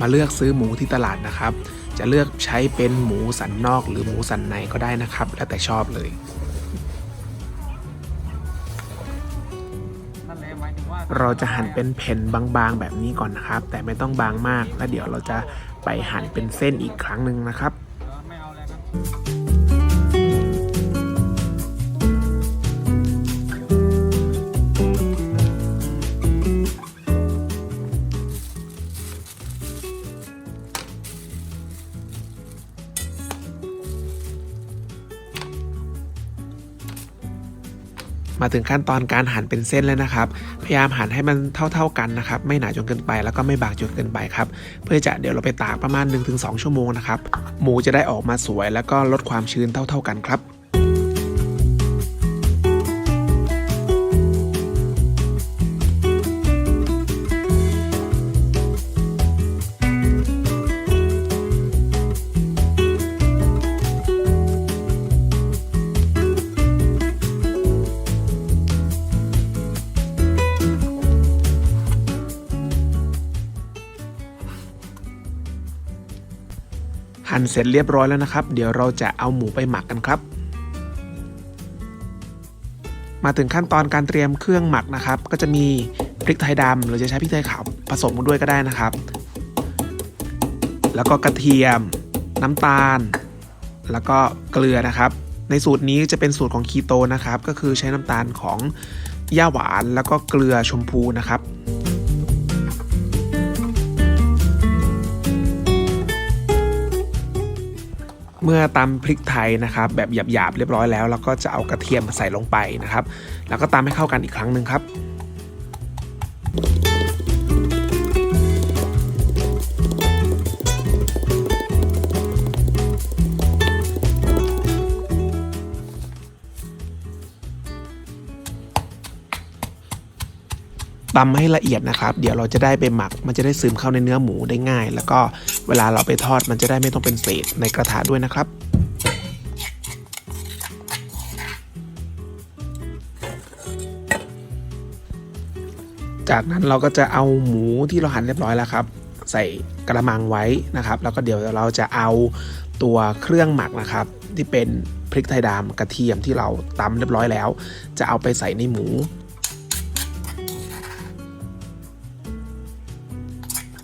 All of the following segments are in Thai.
มาเลือกซื้อหมูที่ตลาดนะครับ จะเลือกใช้เป็นหมูสันนอกหรือหมูสันในก็ได้นะครับ แล้วแต่ชอบเลยเราจะหั่นเป็นแผ่นบางๆแบบนี้ก่อนนะครับ แต่ไม่ต้องบางมากแล้วเดี๋ยวเราจะไปหั่นเป็นเส้นอีกครั้งหนึ่งนะครับ มาแล้วกันมาถึงขั้นตอนการหั่นเป็นเส้นแล้วนะครับ พยายามหั่นให้มันเท่า ๆกันนะครับ ไม่หนาจนเกินไปแล้วก็ไม่บางจนเกินไปครับ เพื่อจะเดี๋ยวเราไปตากประมาณ 1-2 ชั่วโมงนะครับ หมูจะได้ออกมาสวยแล้วก็ลดความชื้นเท่า ๆกันครับ นเสร็จเรียบร้อยแล้วนะครับ เดี๋ยวเราจะเอาหมูไปหมักกันครับ มาถึงขั้นตอนการเตรียมเครื่องหมักนะครับ ก็จะมีพริกไทยดำหรือจะใช้พริกไทยขาวผสมกันด้วยก็ได้นะครับ แล้วก็กระเทียม น้ำตาล แล้วก็เกลือนะครับ ในสูตรนี้จะเป็นสูตรของคีโตนะครับ ก็คือใช้น้ำตาลของย่าหวานแล้วก็เกลือชมพูนะครับ มื่อตำพริกไทยนะครับ แบบหยาบๆเรียบร้อยแล้วเราก็จะเอากระเทียมใส่ลงไปนะครับ แล้วก็ตำให้เข้ากันอีกครั้งหนึ่งครับ ตำให้ละเอียดนะครับ เดี๋ยวเราจะได้ไปหมัก มันจะได้ซึมเข้าในเนื้อหมูได้ง่าย แล้วก็เวลาเราไปทอดมันจะได้ไม่ต้องเป็นเศษในกระทะด้วยนะครับ จากนั้นเราก็จะเอาหมูที่เราหั่นเรียบร้อยแล้วครับ ใส่กระมังไว้นะครับ แล้วก็เดี๋ยวเราจะเอาตัวเครื่องหมักนะครับ ที่เป็นพริกไทยดำกระเทียมที่เราตำเรียบร้อยแล้ว จะเอาไปใส่ในหมู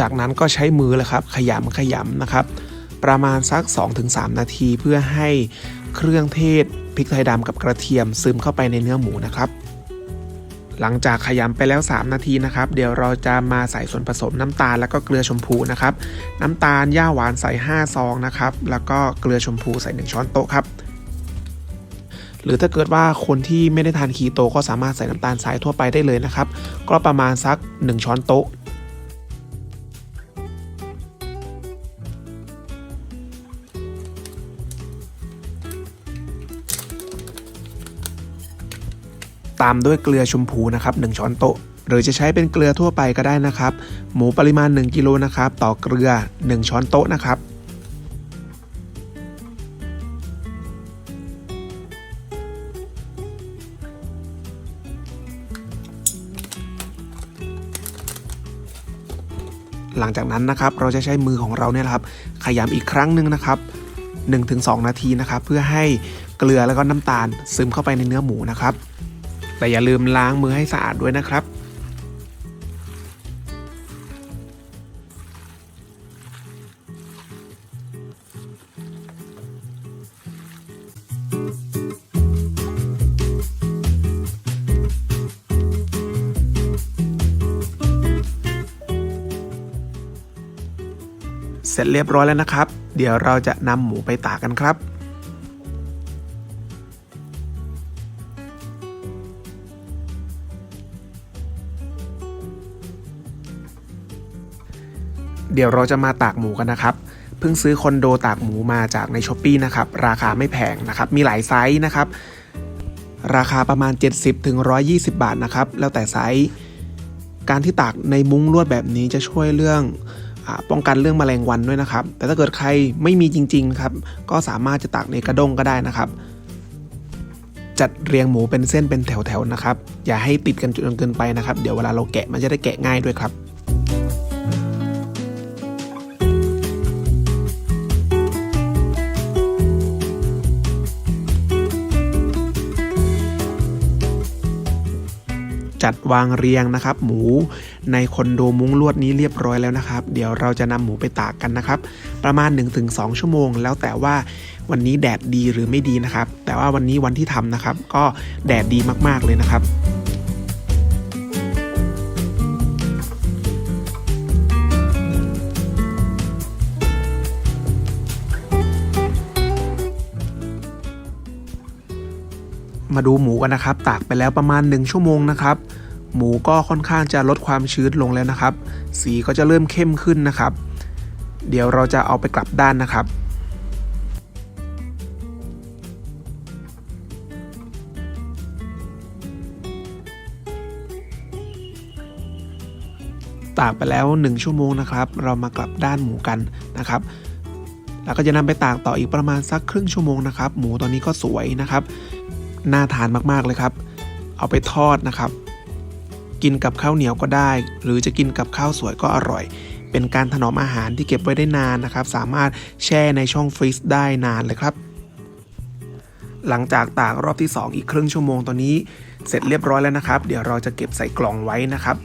จากนั้นก็ใช้มือเลยครับ ขยำขยำนะครับ ประมาณสัก 2-3 นาทีเพื่อให้เครื่องเทศพริกไทยดำกับกระเทียมซึมเข้าไปในเนื้อหมูนะครับ หลังจากขยำไปแล้ว 3 นาทีนะครับ เดี๋ยวเราจะมาใส่ส่วนผสมน้ำตาลแล้วก็เกลือชมพูนะครับ น้ำตาลย่าหวานใส่ 5 ซองนะครับ แล้วก็เกลือชมพูใส่ 1 ช้อนโต๊ะครับหรือถ้าเกิดว่าคนที่ไม่ได้ทานคีโตก็สามารถใส่น้ำตาลทรายทั่วไปได้เลยนะครับ ก็ประมาณสัก 1 ช้อนโต๊ะ ตามด้วยเกลือชมพูนะครับ1ช้อนโต๊ะ หรือจะใช้เป็นเกลือทั่วไปก็ได้นะครับ หมูปริมาณ 1กิโลนะครับต่อเกลือ 1 ช้อนโต๊ะนะครับหลังจากนั้นนะครับเราจะใช้มือของเราเนี่ยครับขยำอีกครั้งหนึ่งนะครับ1-2 นาทีนะครับ เพื่อให้เกลือแล้วก็น้ำตาลซึมเข้าไปในเนื้อหมูนะครับ แต่อย่าลืมล้างมือให้สะอาดด้วยนะครับเสร็จเรียบร้อยแล้วนะครับ เดี๋ยวเราจะนำหมูไปตากกันครับ เดี๋ยวเราจะมาตากหมูกันนะครับ เพิ่งซื้อคอนโดตากหมูมาจากในช้อปปีนะครับ ราคาไม่แพงนะครับ มีหลายไซส์นะครับ ราคาประมาณ 70ถึง120 บาทนะครับ แล้วแต่ไซส์ การที่ตากในมุ้งลวดแบบนี้จะช่วยเรื่องป้องกันเรื่องแมลงวันด้วยนะครับ แต่ถ้าเกิดใครไม่มีจริงๆครับ ก็สามารถจะตากในกระด้งก็ได้นะครับ จัดเรียงหมูเป็นเส้นเป็นแถวๆนะครับ อย่าให้ติดกันจนเกินไปนะครับ เดี๋ยวเวลาเราแกะมันจะได้แกะง่ายด้วยครับ จัดวางเรียงนะครับ หมูในคอนโดมุ้งลวดนี้เรียบร้อยแล้วนะครับ เดี๋ยวเราจะนำหมูไปตากกันนะครับ ประมาณ 1-2 ชั่วโมง แล้วแต่ว่าวันนี้แดดดีหรือไม่ดีนะครับ แต่ว่าวันนี้วันที่ทำนะครับ ก็แดดดีมากๆเลยนะครับ มาดูหมูกันนะครับ ตากไปแล้วประมาณ 1 ชั่วโมงนะครับ หมูก็ค่อนข้างจะลดความชื้นลงแล้วนะครับ สีก็จะเริ่มเข้มขึ้นนะครับ เดี๋ยวเราจะเอาไปกลับด้านนะครับตากไปแล้ว 1 ชั่วโมงนะครับ เรามากลับด้านหมูกันนะครับ แล้วก็จะนำไปตากต่ออีกประมาณสักครึ่งชั่วโมงนะครับ หมูตอนนี้ก็สวยนะครับ น่าทานมากๆเลยครับ เอาไปทอดนะครับ กินกับข้าวเหนียวก็ได้ หรือจะกินกับข้าวสวยก็อร่อย เป็นการถนอมอาหารที่เก็บไว้ได้นานนะครับ สามารถแช่ในช่องฟรีซได้นานเลยครับ หลังจากตากรอบที่ 2 อีกครึ่งชั่วโมงตอนนี้ เสร็จเรียบร้อยแล้วนะครับ เดี๋ยวเราจะเก็บใส่กล่องไว้นะครับ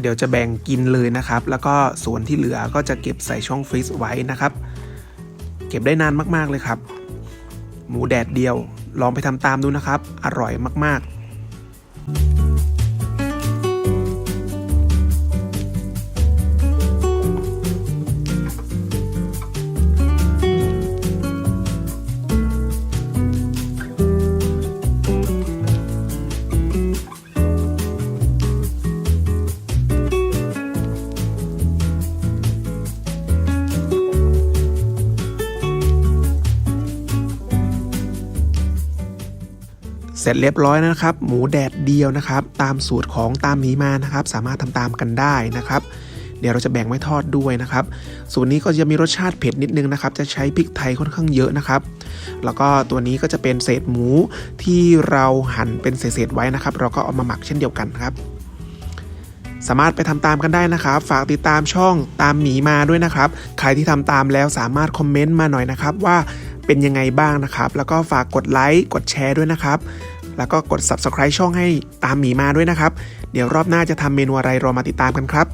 เดี๋ยวจะแบ่งกินเลยนะครับ แล้วก็ส่วนที่เหลือก็จะเก็บใส่ช่องฟรีซไว้นะครับ เก็บได้นานมากๆเลยครับ หมูแดดเดียว ลองไปทำตามดูนะครับ อร่อยมาก ๆ เสร็จเรียบร้อยนะครับ หมูแดดเดียวนะครับ ตามสูตรของตามหมีมานะครับ สามารถทำตามกันได้นะครับ เดี๋ยวเราจะแบ่งไว้ทอดด้วยนะครับส่วนนี้ก็จะมีรสชาติเผ็ดนิดนึงนะครับ จะใช้พริกไทยค่อนข้างเยอะนะครับ แล้วก็ตัวนี้ก็จะเป็นเศษหมูที่เราหั่นเป็นเศษๆไว้นะครับ เราก็เอามาหมักเช่นเดียวกันครับสามารถไปทำตามกันได้นะครับ ฝากติดตามช่องตามหมีมาด้วยนะครับ ใครที่ทำตามแล้วสามารถคอมเมนต์มาหน่อยนะครับว่า เป็นยังไงบ้างนะครับ แล้วก็ฝากกดไลค์กดแชร์ด้วยนะครับ แล้วก็กด subscribe ช่องให้ตามหมีมาด้วยนะครับ เดี๋ยวรอบหน้าจะทำเมนูอะไรรอมาติดตามกันครับ